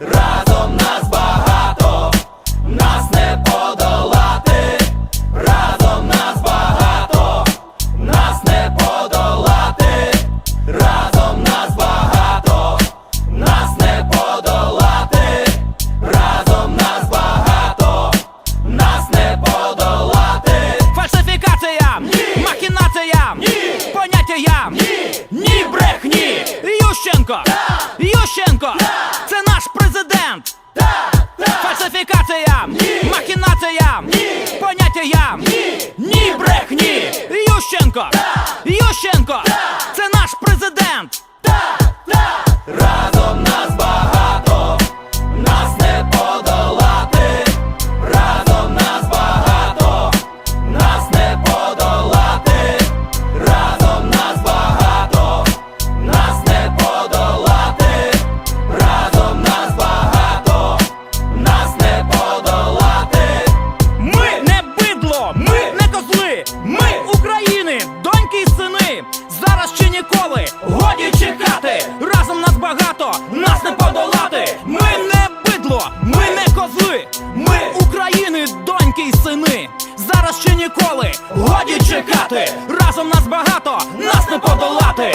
разом нас багато, нас не подолати, разом нас багато, нас не подолати, разом нас багато, нас не подолати, разом нас багато, нас не подолати. Фальсифікаціям, махінаціям, поняттям, ні! Ні брехні. Ющенко, Ющенко, президент. Фальсифікаціям, махінаціям, фальсифікація, ні брехні. Ющенко, Ющенко, це доньки. Зараз чи ніколи, годі чекати. Разом нас багато, нас не подолати. Ми не бидло, ми не козли, ми України, доньки й сини. Зараз чи ніколи, годі чекати. Разом нас багато, нас не подолати.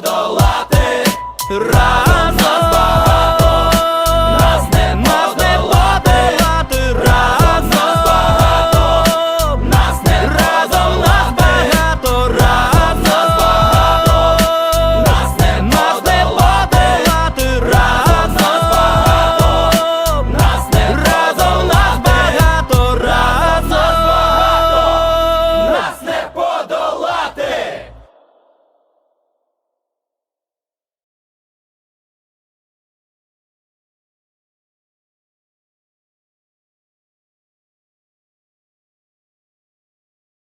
Подолати. Разом